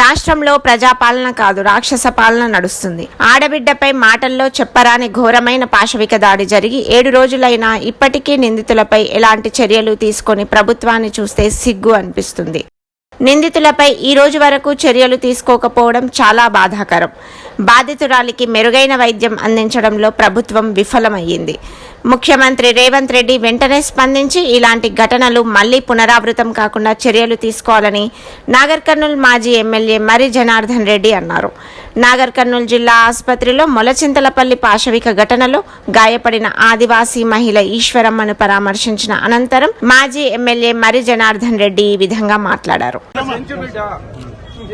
రాష్ట్రంలో ప్రజాపాలన కాదు రాక్షస పాలన నడుస్తుంది. ఆడబిడ్డపై మాటల్లో చెప్పరాని ఘోరమైన పాశవిక దాడి జరిగి ఏడు రోజులైనా ఇప్పటికీ నిందితులపై ఎలాంటి చర్యలు తీసుకొని ప్రభుత్వాన్ని చూస్తే సిగ్గు అనిపిస్తుంది. నిందితులపై ఈ రోజు వరకు చర్యలు తీసుకోకపోవడం చాలా బాధాకరం. బాధితురాలికి మెరుగైన వైద్యం అందించడంలో ప్రభుత్వం విఫలమయ్యింది. ముఖ్యమంత్రి రేవంత్ రెడ్డి వెంటనే స్పందించి ఇలాంటి ఘటనలు మళ్ళీ పునరావృతం కాకుండా చర్యలు తీసుకోవాలని నాగర్ కర్నూల్ మాజీ ఎమ్మెల్యే మరి జనార్దన్ రెడ్డి అన్నారు. నాగర్ కర్నూల్ జిల్లా ఆసుపత్రిలో మొలచింతలపల్లి పాశవిక ఘటనలో గాయపడిన ఆదివాసీ మహిళ ఈశ్వరమ్మను పరామర్శించిన అనంతరం మాజీ ఎమ్మెల్యే మరి జనార్దన్ రెడ్డి ఈ విధంగా మాట్లాడారు.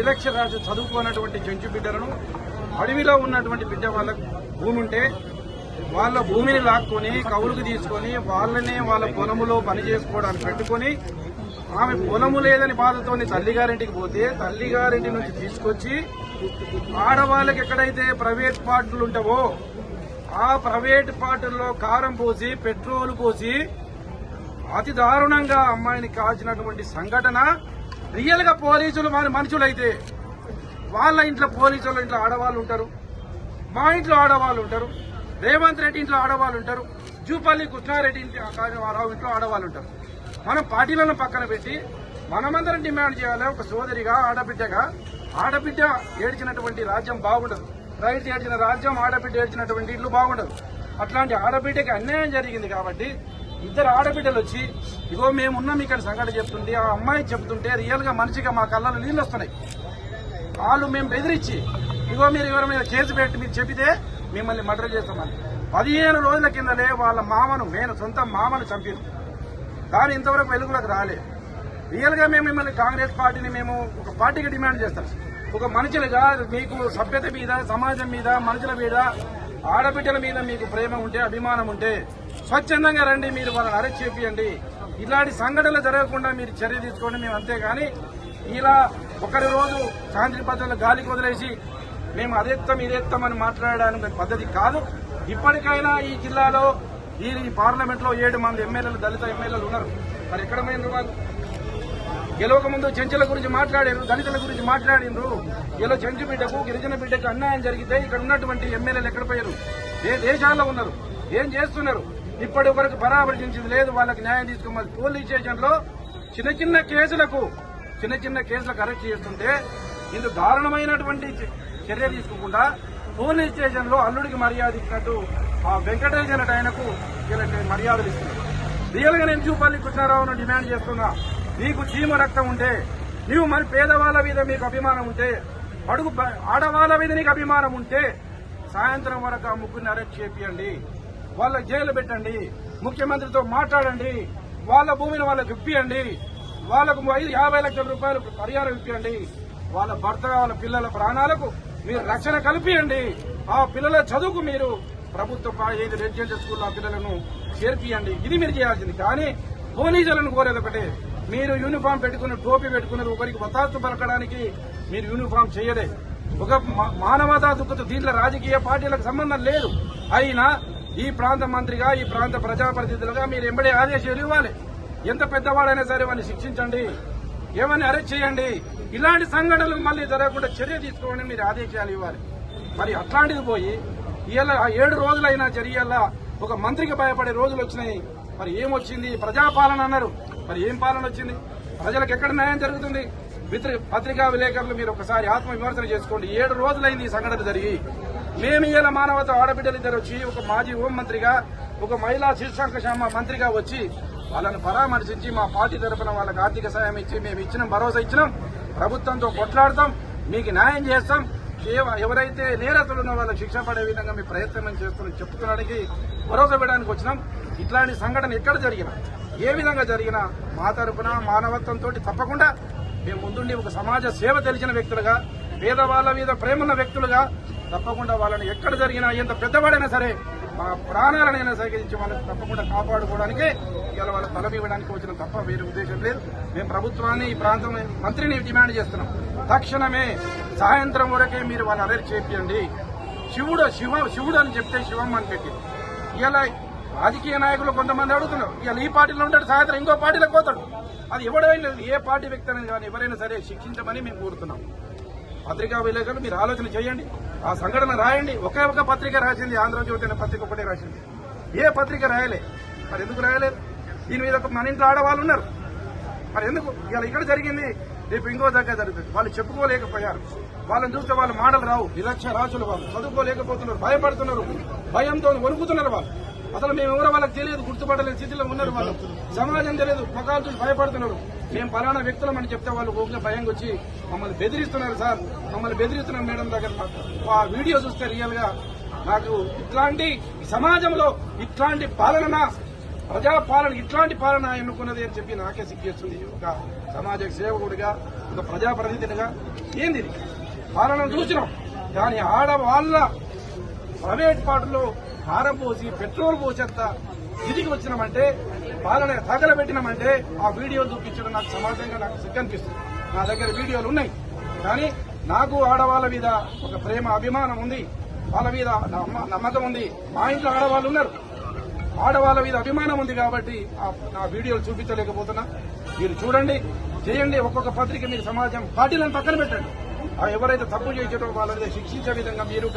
ఎలక్షన్ చదువుకున్నటువంటి బిడ్డలను అడవిలో ఉన్నటువంటి బిడ్డ వాళ్ళకు భూమి ఉంటే వాళ్ళ భూమిని లాక్కొని కౌలుకు తీసుకొని వాళ్ళనే వాళ్ళ పొలములో పని చేసుకోవడానికి పెట్టుకొని ఆమె పొలము లేదని బాధతోని తల్లిగారింటికి పోతే తల్లిగారింటి నుంచి తీసుకొచ్చి ఆడవాళ్ళకి ఎక్కడైతే ప్రైవేట్ పార్టీలు ఉంటావో ఆ ప్రైవేట్ పార్టీల్లో కారం పోసి పెట్రోల్ పోసి అతి దారుణంగా అమ్మాయిని కాల్చినటువంటి సంఘటన రియల్గా పోలీసులు మన మనుషులైతే వాళ్ళ ఇంట్లో పోలీసుల ఇంట్లో ఆడవాళ్ళు ఉంటారు. మా ఇంట్లో ఆడవాళ్ళు ఉంటారు. రేవంత్ రెడ్డి ఇంట్లో ఆడవాళ్ళు ఉంటారు. జూపల్లి కృష్ణారెడ్డి ఇంట్లో రావు ఇంట్లో ఆడవాళ్ళు ఉంటారు. మనం పార్టీలను పక్కన పెట్టి మనమందరం డిమాండ్ చేయాలి. ఒక సోదరిగా ఆడబిడ్డగా ఆడబిడ్డ ఏడ్చినటువంటి రాజ్యం బాగుండదు. రైతు ఏడ్చిన రాజ్యం ఆడబిడ్డ ఏడ్చినటువంటి ఇల్లు బాగుండదు. అట్లాంటి ఆడబిడ్డకి అన్యాయం జరిగింది కాబట్టి ఇద్దరు ఆడబిడ్డలు వచ్చి ఇగో మేమున్నాం ఇక్కడ సంఘటన చెప్తుంది. ఆ అమ్మాయి చెప్తుంటే రియల్గా మనిషిగా మా కళ్ళలో నీళ్ళు వస్తున్నాయి. వాళ్ళు మేము బెదిరించి ఇగో మీరు ఎవరి మీద కేసు పెట్టి మీరు చెబితే మిమ్మల్ని మర్డర్ చేస్తామని. పదిహేను రోజుల కిందలే వాళ్ళ మామను నేను సొంత మామను చంపాను కానీ ఇంతవరకు వెలుగులోకి రాలేదు రియల్గా మేము మిమ్మల్ని కాంగ్రెస్ పార్టీని మేము ఒక పార్టీకి డిమాండ్ చేస్తాం. ఒక మనుషులుగా మీకు సభ్యత మీద సమాజం మీద మనుషుల మీద ఆడబిడ్డల మీద మీకు ప్రేమ ఉంటే అభిమానం ఉంటే స్వచ్ఛందంగా రండి మీరు వాళ్ళని అరెస్ట్ చేపియండి. ఇలాంటి సంఘటనలు జరగకుండా మీరు చర్య తీసుకోండి మేము అంతేగాని ఇలా ఒకరి రోజు శాంతి భద్రతలు గాలికి వదిలేసి మేము అదెత్తం ఇదెత్తం అని మాట్లాడడానికి పద్ధతి కాదు. ఇప్పటికైనా ఈ జిల్లాలో ఈ పార్లమెంట్లో ఏడు మంది ఎమ్మెల్యేలు దళిత ఎమ్మెల్యేలు ఉన్నారు. మరి ఎక్కడ పోయినారు వాళ్ళు? గెలవక ముందు చెంచుల గురించి మాట్లాడారు దళితుల గురించి మాట్లాడిండ్రు ఇలా చెంచు బిడ్డకు గిరిజన బిడ్డకు అన్యాయం జరిగితే ఇక్కడ ఉన్నటువంటి ఎమ్మెల్యేలు ఎక్కడ పోయారు? ఏ దేశాల్లో ఉన్నారు? ఏం చేస్తున్నారు? ఇప్పటి వరకు పరామర్శించింది లేదు వాళ్ళకి న్యాయం తీసుకోమని పోలీస్ స్టేషన్లో చిన్న చిన్న కేసులకు చిన్న చిన్న కేసులకు అరెస్ట్ చేస్తుంటే ఇందుకు దారుణమైనటువంటి చర్య తీసుకోకుండా పోలీస్ స్టేషన్లో అల్లుడికి మర్యాద ఇచ్చినట్టు ఆ వెంకటేష్ ఆయనకు మర్యాదలు ఇస్తున్నారు. రియల్గా నేను చూపాలి కృష్ణారావును డిమాండ్ చేస్తున్నా. నీకు చీమ రక్తం ఉంటే నీవు మరి పేదవాళ్ళ మీద మీకు అభిమానం ఉంటే అడుగు ఆడవాళ్ళ మీద నీకు అభిమానం ఉంటే సాయంత్రం వరకు ఆ ముగ్గురిని అరెస్ట్ చేపియండి. వాళ్ళ జైలు పెట్టండి. ముఖ్యమంత్రితో మాట్లాడండి. వాళ్ళ భూమిని వాళ్ళకి ఇప్పియండి వాళ్ళకు ఐదు యాభై లక్షల రూపాయలు పరిహారం ఇప్పియండి. వాళ్ళ భర్త వాళ్ళ పిల్లల ప్రాణాలకు మీరు రక్షణ కల్పియండి. ఆ పిల్లల చదువుకు మీరు ప్రభుత్వ పా- ఏది రెసిడెన్షియల్ స్కూల్లో ఆ పిల్లలను చేర్పియండి. ఇది మీరు చేయాల్సింది. కానీ పోలీసులను కోరేది ఒకటే. మీరు యూనిఫామ్ పెట్టుకుని టోపీ పెట్టుకుని ఒకరికి వతాత్తు పలకడానికి మీరు యూనిఫామ్ చేయలే. ఒక మానవతా దుఃఖతో దీంట్లో రాజకీయ పార్టీలకు సంబంధం లేదు. అయినా ఈ ప్రాంత మంత్రిగా ఈ ప్రాంత ప్రజాప్రతినిధులుగా మీరు ఎంబడే ఆదేశాలు ఇవ్వాలి. ఎంత పెద్దవాడైనా సరే వాడిని శిక్షించండి. ఏమని అరెస్ట్ చేయండి. ఇలాంటి సంఘటనలు మళ్ళీ జరగకుండా చర్య తీసుకోండి మీరు ఆదేశాలు ఇవ్వాలి. మరి అట్లాంటిది పోయి ఇలా ఏడు రోజులైనా జరిగేలా ఒక మంత్రికి భయపడే రోజులు వచ్చినాయి. మరి ఏమొచ్చింది? ప్రజాపాలన అన్నారు. మరి ఏం పాలన వచ్చింది? ప్రజలకు ఎక్కడ న్యాయం జరుగుతుంది? మిత్ర పత్రికా విలేకరులు మీరు ఒకసారి ఆత్మ విమర్శన చేసుకోండి. ఏడు రోజులైంది ఈ సంఘటన జరిగి. మేము ఇలా మానవత ఆడబిడ్డలు ఇద్దరు వచ్చి ఒక మాజీ హోం మంత్రిగా ఒక మహిళా శిశుసంక్షేమ మంత్రిగా వచ్చి వాళ్ళని పరామర్శించి మా పార్టీ తరఫున వాళ్ళకి ఆర్థిక సాయం ఇచ్చి మేము ఇచ్చినాం భరోసా ఇచ్చినాం. ప్రభుత్వంతో కొట్లాడతాం. మీకు న్యాయం చేస్తాం. ఎవరైతే నేరస్తులు ఉన్న వాళ్ళకి శిక్ష పడే విధంగా మీ ప్రయత్నం చేస్తున్నాం. చెప్పుకోవడానికి భరోసా పెట్టడానికి వచ్చినాం. ఇట్లాంటి సంఘటన ఎక్కడ జరిగినా ఏ విధంగా జరిగినా మా తరపున మానవత్వంతో తప్పకుండా మేము ముందుండి ఒక సమాజ సేవ తెలిసిన వ్యక్తులుగా పేదవాళ్ళ మీద ప్రేమ ఉన్న వ్యక్తులుగా తప్పకుండా వాళ్ళని ఎక్కడ జరిగినా ఎంత పెద్దవాడైనా సరే మా ప్రాణాలనైనా సేకరించి వాళ్ళని తప్పకుండా కాపాడుకోవడానికి ఇవాళ వాళ్ళ బలం ఇవ్వడానికి వచ్చిన తప్ప వేరే ఉద్దేశం లేదు. మేము ప్రభుత్వాన్ని ఈ ప్రాంతం మంత్రిని డిమాండ్ చేస్తున్నాం. తక్షణమే సాయంత్రం వరకే మీరు వాళ్ళని అరెస్ట్ చేయండి శివుడు శివ శివుడు అని చెప్తే శివం అని పెట్టి ఇలా రాజకీయ నాయకులు కొంతమంది అడుగుతున్నారు. ఇవాళ ఈ పార్టీలో ఉంటాడు సాయంత్రం ఇంకో పార్టీలో పోతాడు. అది ఎవడైనా ఏ పార్టీ వ్యక్తి అయినా కానీ ఎవరైనా సరే శిక్షించమని మేము కోరుతున్నాం. పత్రికా విలేకరులు మీరు ఆలోచన చేయండి. ఆ సంఘటన రాయండి. ఒకే ఒక పత్రిక రాసింది. ఆంధ్రజ్యోతి అనే పత్రిక ఒకటే రాసింది. ఏ పత్రిక రాయలే? మరి ఎందుకు రాయలేదు? దీని మీద మన ఇంట్లో ఆడవాళ్ళు ఉన్నారు. మరి ఎందుకు? ఇలా ఇక్కడ జరిగింది. రేపు ఇంకో దగ్గర జరుగుతుంది. వాళ్ళు చెప్పుకోలేకపోయారు. వాళ్ళని చూస్తే వాళ్ళు మాటలు రావు. నిరక్ష రాజులు వాళ్ళు. చదువుకోలేకపోతున్నారు. భయపడుతున్నారు. భయంతో వణుకుతున్నారు వాళ్ళు. అసలు మేము ఎవరో వాళ్ళకి తెలియదు గుర్తుపట్టలేని స్థితిలో ఉన్నారు వాళ్ళు. సమాజం తెలియదు ముఖాలు చూసి భయపడుతున్నారు. మేము పలానా వ్యక్తులం అని చెప్తే వాళ్ళు ఊరికే భయంగా వచ్చి మమ్మల్ని బెదిరిస్తున్నారు సార్. మమ్మల్ని బెదిరిస్తున్నారు మేడం దగ్గర. ఆ వీడియో చూస్తే రియల్గా నాకు ఇట్లాంటి సమాజంలో ఇట్లాంటి పాలన ప్రజా పాలన ఇట్లాంటి పాలన ఎన్నుకున్నది అని చెప్పి నాకే సిగ్గేస్తుంది ఒక సమాజ సేవకుడిగా ఒక ప్రజాప్రతినిధిగా ఏంది పాలన చూసినాం. కానీ ఆడవాళ్ళ ప్రైవేట్ పాటలో కారం పోసి పెట్రోల్ పోసేంత స్థితికి వచ్చినామంటే పాలన తగలబెట్టినామంటే ఆ వీడియో చూపించడం నాకు సమాజంగా నాకు సిగ్గనిపిస్తుంది నా దగ్గర వీడియోలు ఉన్నాయి. కానీ నాకు ఆడవాళ్ళ మీద ఒక ప్రేమ అభిమానం ఉంది. వాళ్ళ మీద నమ్మ- నమ్మకం ఉంది. మా ఇంట్లో ఆడవాళ్ళు ఉన్నారు. ఆడవాళ్ళ మీద అభిమానం ఉంది కాబట్టి నా వీడియోలు చూపించలేకపోతున్నా. మీరు చూడండి చేయండి. ఒక్కొక్క పత్రిక మీకు సమాజం పార్టీలను పక్కన పెట్టండి. ఆ ఎవరైతే తప్పు చేసేటో వాళ్ళని శిక్షించే విధంగా మీరు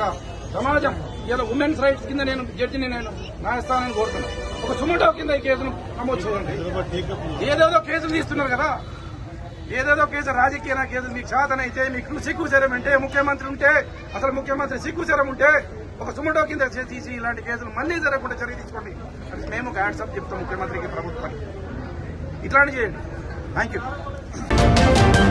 సమాజం ఇలా ఉమెన్స్ రైట్స్ కింద నేను జడ్జిని నేను న్యాయస్థానాన్ని కోరుతున్నాను ఒక సుమటో కింద ఈ కేసును నమోదు చేయండి ఏదేదో కేసులు తీస్తున్నారు కదా. ఏదేదో కేసు రాజకీయ కేసు మీకు సాధనైతే మీకు సిగ్గు ఉంటే ముఖ్యమంత్రి ఉంటే అసలు ముఖ్యమంత్రి సిగ్గుచరం ఉంటే ఒక సుమటో కింద తీసి ఇలాంటి కేసులు మళ్ళీ జరగకుండా చర్య తీసుకోండి. మేము ఒక హ్యాండ్సప్ చెప్తాం ముఖ్యమంత్రికి ప్రభుత్వానికి. ఇట్లాంటి చేయండి. Thank you